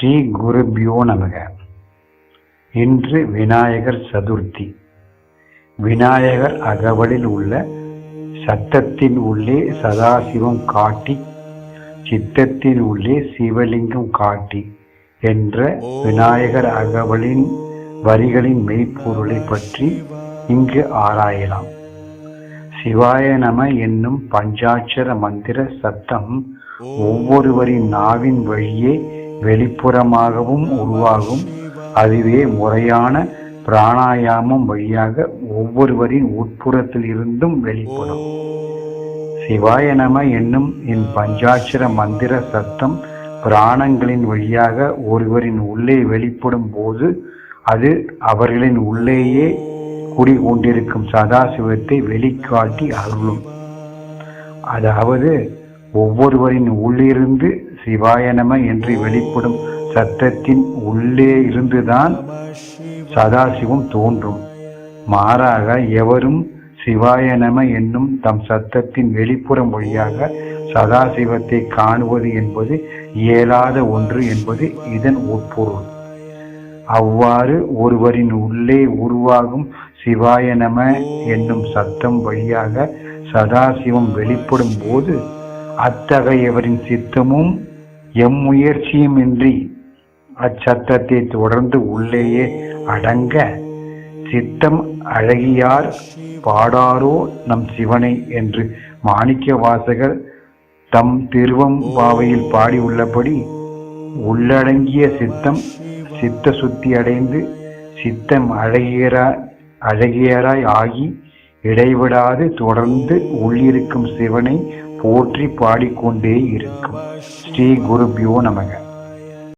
ஸ்ரீ குருபியோ நமக. இன்று விநாயகர் சதுர்த்தி. விநாயகர் அகவலில் உள்ள சத்தத்தின் உள்ளே சதாசிவம் காட்டி சித்தத்தின் உள்ளே சிவலிங்கம் காட்டி என்ற விநாயகர் அகவலின் வரிகளின் மெய்ப்பொருளை பற்றி இங்கு ஆராயலாம். சிவாய நம என்னும் பஞ்சாட்சர மந்திர சத்தம் ஒவ்வொருவரின் நாவின் வழியே வெளிப்புறமாகவும் உருவாகும். அதுவே முறையான பிராணாயாமம் வழியாக ஒவ்வொருவரின் உட்புறத்தில் இருந்தும் வெளிப்படும். சிவாய நம என்னும் என் பஞ்சாட்சர மந்திர சத்தம் பிராணங்களின் வழியாக ஒருவரின் உள்ளே வெளிப்படும் போது அது அவர்களின் உள்ளேயே குடிகொண்டிருக்கும் சதாசிவத்தை வெளிக்காட்டி அருளும். அதாவது ஒவ்வொருவரின் உள்ளிருந்து சிவாயனம என்று வெளிப்படும் சத்தத்தின் உள்ளே இருந்துதான் சதாசிவம் தோன்றும். மாறாக எவரும் சிவாயனம என்னும் தம் சத்தத்தின் வெளிப்புறம் வழியாக சதாசிவத்தை காணுவது என்பது இயலாத ஒன்று என்பது இதன் உட்பொருள். அவ்வாறு ஒருவரின் உள்ளே உருவாகும் சிவாயனம என்னும் சத்தம் வழியாக சதாசிவம் வெளிப்படும் போது அத்தகையவரின் சித்தமும் எம் முயற்சியும் இன்றி அச்சத்தத்தை தொடர்ந்து உள்ளேயே அடங்க சித்தம் அழகியார் பாடாரோ நம் சிவனை என்று மாணிக்க வாசகர் தம் திருவம் பாவையில் பாடியுள்ளபடி உள்ளடங்கிய சித்தம் சித்த சுத்தி அடைந்து சித்தம் அழகியரா அழகியராய் ஆகி இடைவிடாது தொடர்ந்து உள்ளிருக்கும் சிவனை போற்றி பாடிக்கொண்டே இருக்கும். ஸ்ரீ குருபியோ நமக.